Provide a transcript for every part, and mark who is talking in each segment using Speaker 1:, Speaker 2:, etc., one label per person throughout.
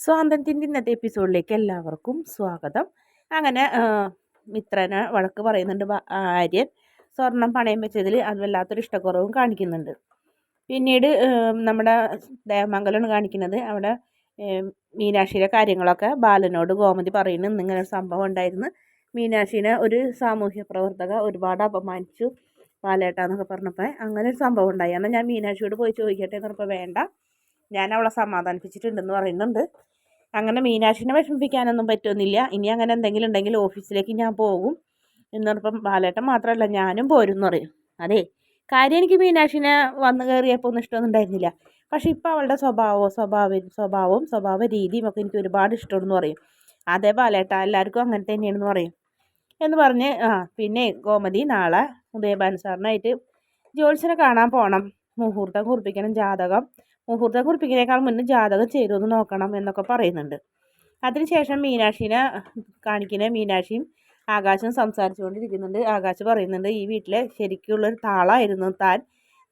Speaker 1: സ്വാതന്ത്ര്യത്തിന്റെ ഇന്നത്തെ എപ്പിസോഡിലേക്ക് എല്ലാവർക്കും സ്വാഗതം. അങ്ങനെ മിത്രനെ വഴക്ക് പറയുന്നുണ്ട് ആര്യൻ. സ്വർണം പണയം വെച്ചതിൽ അത് വല്ലാത്തൊരു ഇഷ്ടക്കുറവും കാണിക്കുന്നുണ്ട്. പിന്നീട് നമ്മുടെ ദേവമംഗലമാണ് കാണിക്കുന്നത്. അവിടെ മീനാക്ഷിയുടെ കാര്യങ്ങളൊക്കെ ബാലനോട് ഗോമതി പറയുന്നു. ഇന്നിങ്ങനെ സംഭവം ഉണ്ടായിരുന്നു. മീനാക്ഷിനെ ഒരു സാമൂഹ്യ പ്രവർത്തക ഒരുപാട് അപമാനിച്ചു. ബാലേട്ടാന്നൊക്കെ പറഞ്ഞപ്പോൾ അങ്ങനെ ഒരു സംഭവം ഉണ്ടായി. എന്നാൽ ഞാൻ മീനാക്ഷിയോട് പോയി ചോദിക്കട്ടെ എന്ന് പറഞ്ഞപ്പോൾ വേണ്ട. ഞാൻ അവളെ സമാധാനിപ്പിച്ചിട്ടുണ്ടെന്ന് പറയുന്നുണ്ട്. അങ്ങനെ മീനാക്ഷിനെ വിഷമിപ്പിക്കാനൊന്നും പറ്റുന്നില്ല. ഇനി അങ്ങനെ എന്തെങ്കിലും ഉണ്ടെങ്കിൽ ഓഫീസിലേക്ക് ഞാൻ പോകും എന്ന് പറഞ്ഞപ്പം ബാലേട്ടൻ മാത്രമല്ല ഞാനും പോരും എന്ന് പറയും. അതെ കാര്യം എനിക്ക് മീനാക്ഷിനെ വന്നു കയറിയപ്പോൾ ഒന്നും ഇഷ്ടമൊന്നും ഉണ്ടായിരുന്നില്ല. പക്ഷേ ഇപ്പോൾ അവളുടെ സ്വഭാവവും സ്വഭാവ സ്വഭാവവും സ്വഭാവ രീതിയും ഒക്കെ എനിക്ക് ഒരുപാട് ഇഷ്ടമെന്ന് പറയും. അതേ ബാലേട്ട എല്ലാവർക്കും അങ്ങനെ തന്നെയാണെന്ന് പറയും. എന്ന് പറഞ്ഞ് ആ പിന്നെ ഗോമതി നാളെ ഉദയഭാൻ സാറിനായിട്ട് ജോത്സ്യനെ കാണാൻ പോകണം മുഹൂർത്തം കുറിപ്പിക്കണം ജാതകം. മുഹൂർത്തം കുറിപ്പിക്കുന്നതിനേക്കാൾ മുന്നേ ജാതകം ചെയ്തു നോക്കണം എന്നൊക്കെ പറയുന്നുണ്ട്. അതിനുശേഷം മീനാക്ഷിനെ കാണിക്കുന്ന മീനാക്ഷിയും ആകാശം സംസാരിച്ചുകൊണ്ടിരിക്കുന്നുണ്ട്. ആകാശ് പറയുന്നുണ്ട് ഈ വീട്ടിലെ ശരിക്കുള്ളൊരു താളായിരുന്നു താൻ.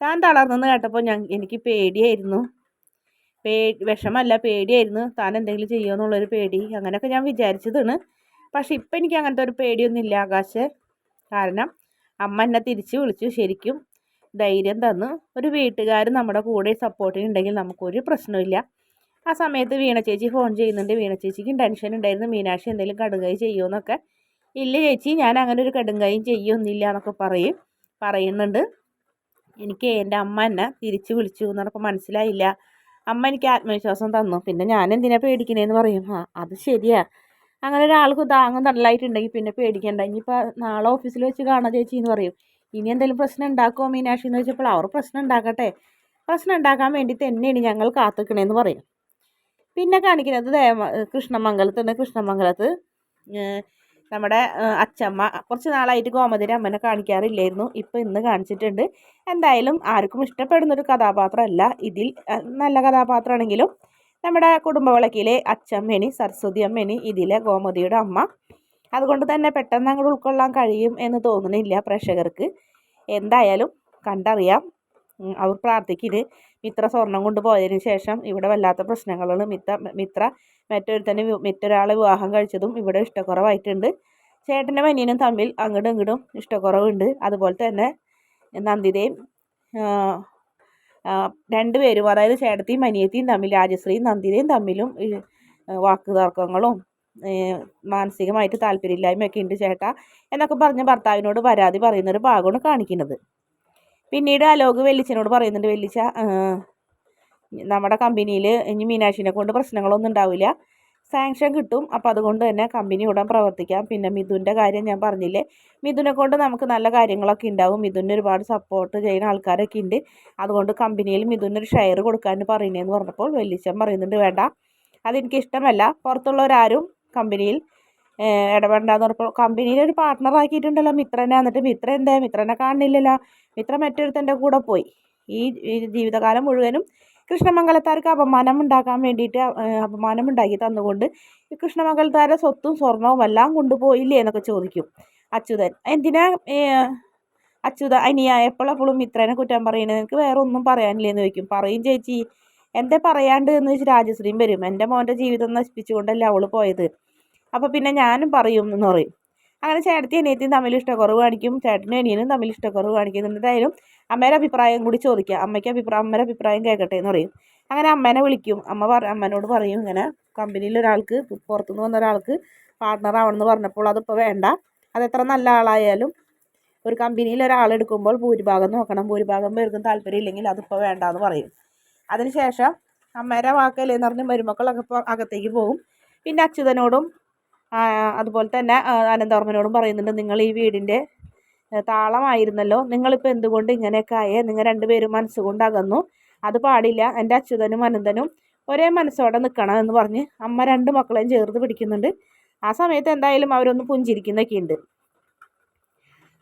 Speaker 1: താൻ തളർന്നെന്ന് കേട്ടപ്പോൾ ഞാൻ എനിക്ക് പേടിയായിരുന്നു. പേ വിഷമല്ല പേടിയായിരുന്നു. താൻ എന്തെങ്കിലും ചെയ്യുമെന്നുള്ളൊരു പേടി. അങ്ങനെയൊക്കെ ഞാൻ വിചാരിച്ചതാണ്. പക്ഷെ ഇപ്പം എനിക്ക് അങ്ങനത്തെ ഒരു പേടിയൊന്നുമില്ല ആകാശ്. കാരണം അമ്മ എന്നെ തിരിച്ച് വിളിച്ചു. ശരിക്കും ധൈര്യം തന്ന് ഒരു വീട്ടുകാർ നമ്മുടെ കൂടെ സപ്പോർട്ടിനുണ്ടെങ്കിൽ നമുക്കൊരു പ്രശ്നമില്ല ആ സമയത്ത് വീണ ചേച്ചി ഫോൺ ചെയ്യുന്നുണ്ട്. വീണ ചേച്ചിക്കും ടെൻഷൻ ഉണ്ടായിരുന്നു. മീനാക്ഷി എന്തെങ്കിലും കടുകൈ ചെയ്യുമെന്നൊക്കെ ഇല്ല ചേച്ചി ഞാൻ അങ്ങനെ ഒരു കടുങ്കായും ചെയ്യൊന്നുമില്ല എന്നൊക്കെ പറയും. പറയുന്നുണ്ട്. എനിക്ക് എന്റെ അമ്മ എന്നെ തിരിച്ചു വിളിച്ചു എന്നപ്പോൾ മനസ്സിലായില്ല. അമ്മ എനിക്ക് ആത്മവിശ്വാസം തന്നു. പിന്നെ ഞാൻ എന്തിനാ പേടിക്കണേന്ന് പറയും. ആ അത് ശരിയാ. അങ്ങനെ ഒരാൾക്ക് താങ്ങും തള്ളായിട്ടുണ്ടെങ്കിൽ പിന്നെ പേടിക്കണ്ട. ഇനിയിപ്പോൾ നാളെ ഓഫീസിൽ വെച്ച് കാണാം ചേച്ചി എന്ന് പറയും. ഇനി എന്തെങ്കിലും പ്രശ്നം ഉണ്ടാക്കുമോ മീനാക്ഷി എന്ന് ചോദിച്ചപ്പോൾ അവർ പ്രശ്നം ഉണ്ടാക്കട്ടെ. പ്രശ്നം ഉണ്ടാക്കാൻ വേണ്ടി തന്നെയാണ് ഞങ്ങൾ കാത്തുക്കണേന്ന് പറയും. പിന്നെ കാണിക്കുന്നത് ദേവ കൃഷ്ണമംഗലത്തുണ്ട് കൃഷ്ണമംഗലത്ത് നമ്മുടെ അച്ചമ്മ കുറച്ച് നാളായിട്ട് ഗോമതിന്റെ അമ്മനെ കാണിക്കാറില്ലായിരുന്നു. ഇപ്പോൾ ഇന്ന് കാണിച്ചിട്ടുണ്ട്. എന്തായാലും ആർക്കും ഇഷ്ടപ്പെടുന്നൊരു കഥാപാത്രമല്ല. ഇതിൽ നല്ല കഥാപാത്രമാണെങ്കിലും നമ്മുടെ കുടുംബവിളക്കിലെ അച്ചമ്മേനി സരസ്വതി അമ്മേനി ഇതിലെ ഗോമതിയുടെ അമ്മ അതുകൊണ്ട് തന്നെ പെട്ടെന്ന് അങ്ങോട്ട് ഉൾക്കൊള്ളാൻ കഴിയും എന്ന് തോന്നുന്നില്ല പ്രേക്ഷകർക്ക്. എന്തായാലും കണ്ടറിയാം. അവർ പ്രാർത്ഥിക്കുന്നത് മിത്ര സ്വർണം കൊണ്ട് പോയതിന് ശേഷം ഇവിടെ വല്ലാത്ത പ്രശ്നങ്ങളാണ്. മിത്ര മിത്ര മറ്റൊരുത്തന്നെ മറ്റൊരാളെ വിവാഹം കഴിച്ചതും ഇവിടെ ഇഷ്ടക്കുറവായിട്ടുണ്ട്. ചേട്ടന്റെ മനിയനും തമ്മിൽ അങ്ങോട്ടും ഇങ്ങോട്ടും ഇഷ്ടക്കുറവുണ്ട്. അതുപോലെ തന്നെ നന്ദിതയും രണ്ടുപേരും അതായത് ചേട്ടത്തിയും അനിയത്തിയും തമ്മിൽ രാജശ്രീയും നന്ദിതയും തമ്മിലും വാക്ക് തർക്കങ്ങളും മാനസികമായിട്ട് താല്പര്യമില്ലായ്മയൊക്കെ ഉണ്ട് ചേട്ടാ എന്നൊക്കെ പറഞ്ഞ് ഭർത്താവിനോട് പരാതി പറയുന്നൊരു ഭാഗമാണ് കാണിക്കുന്നത്. പിന്നീട് അലോക് വെല്ലിച്ചനോട് പറയുന്നുണ്ട് വെല്ലിച്ച നമ്മുടെ കമ്പനിയിൽ ഇനി മീനാക്ഷിനെ കൊണ്ട് പ്രശ്നങ്ങളൊന്നും ഉണ്ടാവില്ല. സാങ്ഷൻ കിട്ടും. അപ്പോൾ അതുകൊണ്ട് തന്നെ കമ്പനി ഉടൻ പ്രവർത്തിക്കാം. പിന്നെ മിഥുന്റെ കാര്യം ഞാൻ പറഞ്ഞില്ലേ? മിഥുനെ കൊണ്ട് നമുക്ക് നല്ല കാര്യങ്ങളൊക്കെ ഉണ്ടാവും. മിഥുനെ ഒരുപാട് സപ്പോർട്ട് ചെയ്യുന്ന ആൾക്കാരൊക്കെ ഉണ്ട്. അതുകൊണ്ട് കമ്പനിയിൽ മിഥുനൊരു ഷെയർ കൊടുക്കാൻ പറയുന്നതെന്ന് പറഞ്ഞപ്പോൾ വെല്ലിച്ചൻ പറയുന്നുണ്ട് വേണ്ട അതെനിക്ക് ഇഷ്ടമല്ല. പുറത്തുള്ളവരാരും കമ്പനിയിൽ ഇടപെടേണ്ടെന്ന് പറഞ്ഞപ്പോൾ കമ്പനിയിൽ ഒരു പാർട്ട്ണർ ആക്കിയിട്ടുണ്ടല്ലോ മിത്രനെ എന്നിട്ട് മിത്ര എന്താ? മിത്രനെ കാണുന്നില്ലല്ലോ. മിത്ര മറ്റൊരുത്തന്റെ കൂടെ പോയി. ഈ ജീവിതകാലം മുഴുവനും കൃഷ്ണമംഗലത്താർക്ക് അപമാനം ഉണ്ടാക്കാൻ വേണ്ടിയിട്ട് അപമാനം ഉണ്ടാക്കി തന്നുകൊണ്ട് ഈ കൃഷ്ണമംഗലത്താരെ സ്വത്തും സ്വർണവും എല്ലാം കൊണ്ടുപോയില്ലേ എന്നൊക്കെ ചോദിക്കും അച്യുതൻ. എന്തിനാ അച്യുത അനിയ എപ്പോഴെപ്പോഴും മിത്രനെ കുറ്റം പറയുന്നത്? എനിക്ക് വേറെ ഒന്നും പറയാനില്ലെന്ന് ചോദിക്കും. പറയും ചേച്ചി എന്താ പറയാണ്ട് എന്ന് വെച്ച് രാജശ്രീയും വരും. എന്റെ മോന്റെ ജീവിതം നശിപ്പിച്ചുകൊണ്ടല്ലേ അവൾ പോയത്. അപ്പോൾ പിന്നെ ഞാനും പറയും എന്ന് പറയും. അങ്ങനെ ചേട്ടത്തി അനിയത്തിയും തമ്മിൽ ഇഷ്ടക്കുറവ് കാണിക്കും. ചേട്ടനും അനിയനും തമ്മിൽ ഇഷ്ടക്കുറവ് കാണിക്കും. എന്നിട്ടായാലും അമ്മയുടെ അഭിപ്രായം കൂടി ചോദിക്കുക അമ്മയ്ക്ക് അഭിപ്രായം അമ്മേരെ അഭിപ്രായം കേൾക്കട്ടെ എന്ന് പറയും. അങ്ങനെ അമ്മേനെ വിളിക്കും. അമ്മ പറ അമ്മനോട് പറയും ഇങ്ങനെ കമ്പനിയിൽ ഒരാൾക്ക് പുറത്തുനിന്ന് വന്ന ഒരാൾക്ക് പാർട്ട്ണർ ആവണമെന്ന് പറഞ്ഞപ്പോൾ അതിപ്പോൾ വേണ്ട. അതെത്ര നല്ല ആളായാലും ഒരു കമ്പനിയിൽ ഒരാളെടുക്കുമ്പോൾ ഭൂരിഭാഗം നോക്കണം. ഭൂരിഭാഗം പേർക്കും താല്പര്യം ഇല്ലെങ്കിൽ അതിപ്പോൾ വേണ്ടാന്ന് പറയും. അതിനുശേഷം അമ്മേരെ വാക്കല്ലേന്ന് പറഞ്ഞ് മരുമക്കളൊക്കെ അകത്തേക്ക് പോകും. പിന്നെ അച്യുതനോടും അതുപോലെ തന്നെ അനന്തവർമ്മനോടും പറയുന്നുണ്ട് നിങ്ങൾ ഈ വീടിന്റെ താളമായിരുന്നല്ലോ. നിങ്ങളിപ്പോൾ എന്തുകൊണ്ട് ഇങ്ങനെയൊക്കെ ആയേ? നിങ്ങൾ രണ്ടുപേരും മനസ്സുകൊണ്ട് അകന്നു. അത് പാടില്ല. എന്റെ അച്യുതനും അനന്തനും ഒരേ മനസ്സോടെ നിൽക്കണം എന്ന് പറഞ്ഞ് അമ്മ രണ്ട് മക്കളെയും ചേർത്ത് പിടിക്കുന്നുണ്ട്. ആ സമയത്ത് എന്തായാലും അവരൊന്ന് പുഞ്ചിരിക്കുന്നൊക്കെ ഉണ്ട്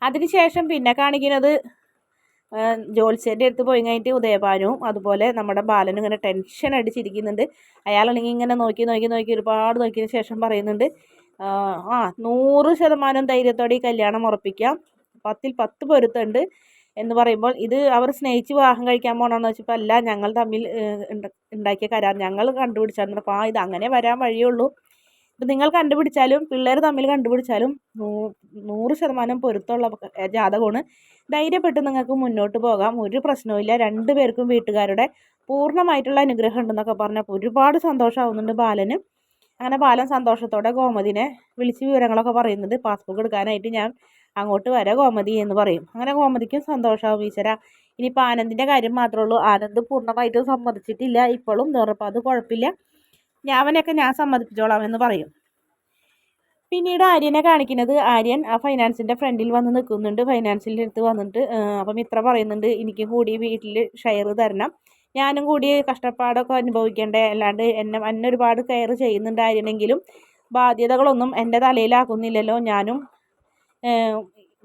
Speaker 1: അതിനുശേഷം പിന്നെ കാണിക്കുന്നത് ജോത്സ്യന്റെ അടുത്ത് പോയി കഴിഞ്ഞിട്ട് ഉദയഭാനുവും അതുപോലെ നമ്മുടെ ബാലനും ഇങ്ങനെ ടെൻഷൻ അടിച്ചിരിക്കുന്നുണ്ട്. അയാളാണെങ്കിൽ ഇങ്ങനെ നോക്കി നോക്കി നോക്കി ഒരുപാട് നോക്കിയതിന് ശേഷം പറയുന്നുണ്ട് ആ നൂറ് ശതമാനം ധൈര്യത്തോടെ ഈ കല്യാണം ഉറപ്പിക്കാം. പത്തിൽ പത്ത് പൊരുത്തുണ്ട് എന്ന് പറയുമ്പോൾ ഇത് അവർ സ്നേഹിച്ച് വിവാഹം കഴിക്കാൻ പോകണമെന്ന് വെച്ചപ്പോൾ അല്ല ഞങ്ങൾ തമ്മിൽ ഉണ്ടാക്കിയ കരാർ ഞങ്ങൾ കണ്ടുപിടിച്ചാൽ അപ്പോൾ ആ ഇത് അങ്ങനെ വരാൻ വഴിയുള്ളൂ ഇപ്പം നിങ്ങൾ കണ്ടുപിടിച്ചാലും പിള്ളേർ തമ്മിൽ കണ്ടുപിടിച്ചാലും നൂ നൂറ് ശതമാനം പൊരുത്തമുള്ള ജാതകമാണ്. ധൈര്യപ്പെട്ട് നിങ്ങൾക്ക് മുന്നോട്ട് പോകാം. ഒരു പ്രശ്നവുമില്ല. രണ്ട് പേർക്കും വീട്ടുകാരുടെ പൂർണമായിട്ടുള്ള അനുഗ്രഹം ഉണ്ടെന്നൊക്കെ പറഞ്ഞപ്പോൾ ഒരുപാട് സന്തോഷമാവുന്നുണ്ട് ബാലന്. അങ്ങനെ ബാലൻ സന്തോഷത്തോടെ ഗോമതിനെ വിളിച്ച് വിവരങ്ങളൊക്കെ പറയുന്നത് പാസ്ബുക്ക് എടുക്കാനായിട്ട് ഞാൻ അങ്ങോട്ട് വരാം. ഗോമതി എന്ന് പറയും. അങ്ങനെ ഗോമതിക്കും സന്തോഷമാവും ഈശ്വര. ഇനിയിപ്പോൾ ആനന്ദിന്റെ കാര്യം മാത്രമേ ഉള്ളൂ. ആനന്ദ് പൂർണമായിട്ടും സമ്മതിച്ചിട്ടില്ല. ഇപ്പോഴും നേറപ്പോൾ അത് കുഴപ്പമില്ല. ഞാവനെയൊക്കെ ഞാൻ സമ്മതിപ്പിച്ചോളാം എന്ന് പറയും. പിന്നീട് ആര്യനെ കാണിക്കുന്നത് ആര്യൻ ആ ഫൈനാൻസിന്റെ ഫ്രണ്ടിൽ വന്ന് നിൽക്കുന്നുണ്ട്. ഫൈനാൻസിന്റെ അടുത്ത് വന്നിട്ട് അപ്പം ഇത്ര പറയുന്നുണ്ട്. എനിക്ക് കൂടി വീട്ടിൽ ഷെയർ തരണം. ഞാനും കൂടി കഷ്ടപ്പാടൊക്കെ അനുഭവിക്കേണ്ടേ. അല്ലാണ്ട് എന്നെ എന്നെ ഒരുപാട് കെയർ ചെയ്യുന്നുണ്ട് ആര്യനെങ്കിലും ബാധ്യതകളൊന്നും എന്റെ തലയിലാക്കുന്നില്ലല്ലോ. ഞാനും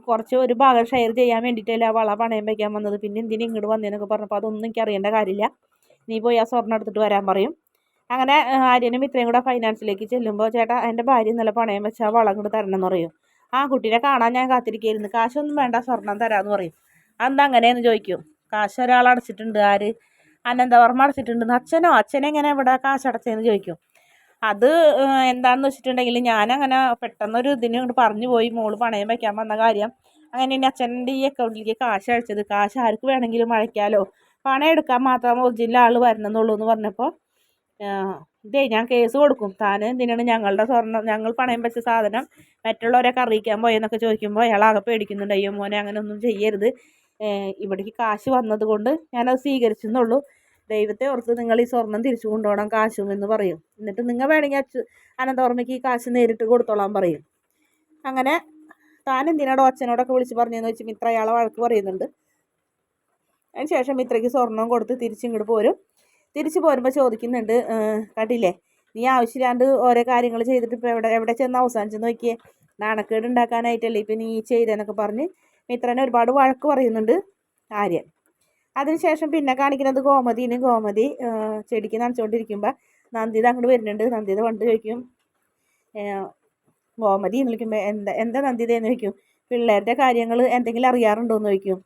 Speaker 1: കുറച്ച് ഒരു ഭാഗം ഷെയർ ചെയ്യാൻ വേണ്ടിയിട്ടല്ലേ വള പണയം വയ്ക്കാൻ വന്നത്. പിന്നെ എന്തിനും ഇങ്ങോട്ട് വന്നതെന്നൊക്കെ പറഞ്ഞപ്പോൾ അതൊന്നും എനിക്ക് അറിയേണ്ട കാര്യമില്ല. നീ പോയി ആ സ്വർണം എടുത്തിട്ട് വരാൻ പറയും. അങ്ങനെ ആര്യനും ഇത്രയും കൂടെ ഫൈനാൻസിലേക്ക് ചെല്ലുമ്പോൾ ചേട്ടാ എന്റെ ഭാര്യ നല്ല പണയം വെച്ചാൽ വളം കൊണ്ട് തരണം എന്ന് പറയും. ആ കുട്ടീനെ കാണാൻ ഞാൻ കാത്തിരിക്കുകയായിരുന്നു കാശൊന്നും വേണ്ട സ്വർണം തരാമെന്ന് പറയും. അന്ന് അങ്ങനെയെന്ന് ചോദിക്കും. കാശ് ഒരാൾ അടച്ചിട്ടുണ്ട്. ആര്? അനന്തവർമ്മ അടച്ചിട്ടുണ്ട് അച്ഛനോ? അച്ഛനെ അച്ഛനെങ്ങനെ ഇവിടെ കാശ് അടച്ചതെന്ന് ചോദിക്കും. അത് എന്താണെന്ന് വെച്ചിട്ടുണ്ടെങ്കിൽ ഞാനങ്ങനെ പെട്ടെന്നൊരു ഇതിന് ഇങ്ങോട്ട് പറഞ്ഞു പോയി. മോൾ പണയം വയ്ക്കാൻ വന്ന കാര്യം. അങ്ങനെ എന്റെ അച്ഛന്റെ ഈ അക്കൗണ്ടിലേക്ക് കാശ് അയച്ചത്. കാശ് ആർക്ക് വേണമെങ്കിലും അയക്കാമല്ലോ പണം എടുക്കാൻ മാത്രം ഒറിജിനൽ ആൾ വരണമെന്നുള്ളൂ എന്ന് പറഞ്ഞപ്പോൾ ഇതേ ഞാൻ കേസ് കൊടുക്കും. താൻ എന്തിനാണ് ഞങ്ങളുടെ സ്വർണം ഞങ്ങൾ പണയം വെച്ച സാധനം മറ്റുള്ളവരൊക്കെ അറിയിക്കാൻ പോയെന്നൊക്കെ ചോദിക്കുമ്പോൾ അയാൾ ആകെ പേടിക്കുന്നുണ്ട്. അയ്യോ മോനെ അങ്ങനെ ഒന്നും ചെയ്യരുത് ഇവിടേക്ക് കാശ് വന്നത് കൊണ്ട് ഞാനത് സ്വീകരിച്ചെന്നുള്ളൂ. ദൈവത്തെ ഓർത്ത് നിങ്ങൾ ഈ സ്വർണം തിരിച്ചു കൊണ്ടുപോകണം കാശും എന്ന് പറയും. എന്നിട്ട് നിങ്ങൾ വേണമെങ്കിൽ അച്ഛ അനന്തവർമ്മയ്ക്ക് ഈ കാശ് നേരിട്ട് കൊടുത്തോളാൻ പറയും. അങ്ങനെ താൻ എന്തിനാടോ അച്ഛനോടൊക്കെ വിളിച്ച് പറഞ്ഞതെന്ന് വെച്ച് മിത്ര അയാളെ വഴക്ക് പറയുന്നുണ്ട്. അതിന് ശേഷം മിത്രയ്ക്ക് സ്വർണം കൊടുത്ത് തിരിച്ചിങ്ങോട്ട് പോരും. തിരിച്ചു പോരുമ്പോൾ ചോദിക്കുന്നുണ്ട് കണ്ടില്ലേ? നീ ആവശ്യമില്ലാണ്ട് ഓരോ കാര്യങ്ങൾ ചെയ്തിട്ട് ഇപ്പോൾ എവിടെ എവിടെ ചെന്ന് അവസാനിച്ചെന്ന് നോക്കിയേ. നാണക്കേട് ഉണ്ടാക്കാനായിട്ടല്ലേ ഇപ്പം നീ ചെയ്തതെന്നൊക്കെ പറഞ്ഞ് മിത്രനെ ഒരുപാട് വഴക്ക് പറയുന്നുണ്ട് ആര്യൻ. അതിനുശേഷം പിന്നെ കാണിക്കുന്നത് ഗോമതിന് ഗോമതി ചെടിക്ക് നനച്ചുകൊണ്ടിരിക്കുമ്പോൾ നന്ദിത അങ്ങോട്ട് വരുന്നുണ്ട്. നന്ദിത പണ്ട് ചോദിക്കും ഗോമതി എന്ന് വിളിക്കുമ്പോൾ എന്താ എന്താ നന്ദിത എന്ന് ചോദിക്കും. പിള്ളേരുടെ കാര്യങ്ങൾ എന്തെങ്കിലും അറിയാറുണ്ടോ എന്ന് ചോദിക്കും.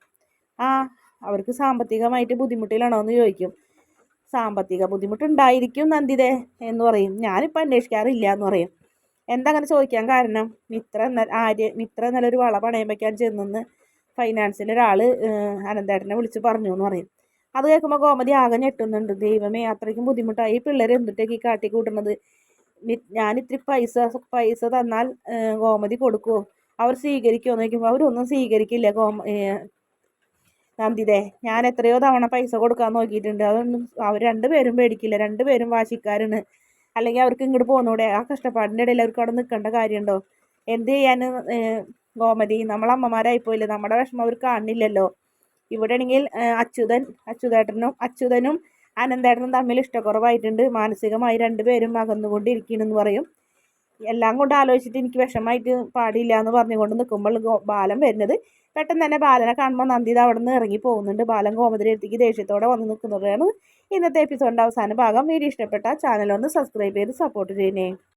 Speaker 1: ആ അവർക്ക് സാമ്പത്തികമായിട്ട് ബുദ്ധിമുട്ടിലാണോ എന്ന് ചോദിക്കും. സാമ്പത്തിക ബുദ്ധിമുട്ടുണ്ടായിരിക്കും നന്ദിതേ എന്ന് പറയും. ഞാനിപ്പോൾ അന്വേഷിക്കാറില്ല എന്ന് പറയും. എന്താ അങ്ങനെ ചോദിക്കാൻ കാരണം? മിത്ര എന്ന ആര്യ മിത്ര എന്നുള്ളൊരു വള പണയം വയ്ക്കാൻ ചെന്നെന്ന് ഫൈനാൻസിൽ ഒരാൾ അനന്തേട്ടനെ വിളിച്ച് പറഞ്ഞു എന്ന് പറയും. അത് കേൾക്കുമ്പോൾ ഗോമതി ആകെ ഞെട്ടുന്നുണ്ട്. ദൈവമേ അത്രയ്ക്കും ബുദ്ധിമുട്ടായി. പിള്ളേർ എന്തിട്ടേക്ക് ഈ കാട്ടി കൂട്ടുന്നത് ഞാനിത്തിരി പൈസ പൈസ തന്നാൽ ഗോമതി കൊടുക്കുമോ അവർ സ്വീകരിക്കുമോ എന്ന് ചോദിക്കുമ്പോൾ അവരൊന്നും സ്വീകരിക്കില്ല. ഗോമ നന്ദിതേ ഞാൻ എത്രയോ തവണ പൈസ കൊടുക്കാൻ നോക്കിയിട്ടുണ്ട്. അതൊന്നും അവർ രണ്ടുപേരും പേടിക്കില്ല. രണ്ടുപേരും വാശിക്കാരാണ്. അല്ലെങ്കിൽ അവർക്ക് ഇങ്ങോട്ട് പോകുന്നൂടെ ആ കഷ്ടപ്പാടിന്റെ ഇടയിൽ അവർക്ക് അവിടെ നിൽക്കേണ്ട കാര്യമുണ്ടോ? എന്ത് ചെയ്യാൻ ഗോമതി? നമ്മളമ്മമാരായി പോയില്ലേ നമ്മുടെ വിഷമം അവർ കാണില്ലല്ലോ. ഇവിടെ ആണെങ്കിൽ അച്യുതൻ അച്യുതേട്ടനും അച്യുതനും അനന്തേട്ടനും തമ്മിൽ ഇഷ്ടക്കുറവായിട്ടുണ്ട്. മാനസികമായി രണ്ടുപേരും അകന്നുകൊണ്ടിരിക്കണമെന്ന് പറയും. എല്ലാം കൊണ്ട് ആലോചിച്ചിട്ട് എനിക്ക് വിഷമമായിട്ട് പാടില്ല എന്ന് പറഞ്ഞുകൊണ്ട് നിൽക്കുമ്പോൾ ബാലൻ വരുന്നത് പെട്ടെന്ന് തന്നെ ബാലനെ കാണുമ്പോൾ നന്ദിത അവിടെ നിന്ന് ഇറങ്ങി പോകുന്നുണ്ട്. ബാലൻ ഗോമതിരി അടുത്തേക്ക് ദേഷ്യത്തോടെ വന്ന് നിൽക്കുന്നതാണ് ഇന്നത്തെ എപ്പിസോഡിന്റെ അവസാന ഭാഗം. വീഡിയോ ഇഷ്ടപ്പെട്ട ചാനൽ ഒന്ന് സബ്സ്ക്രൈബ് ചെയ്ത് സപ്പോർട്ട് ചെയ്യണേ.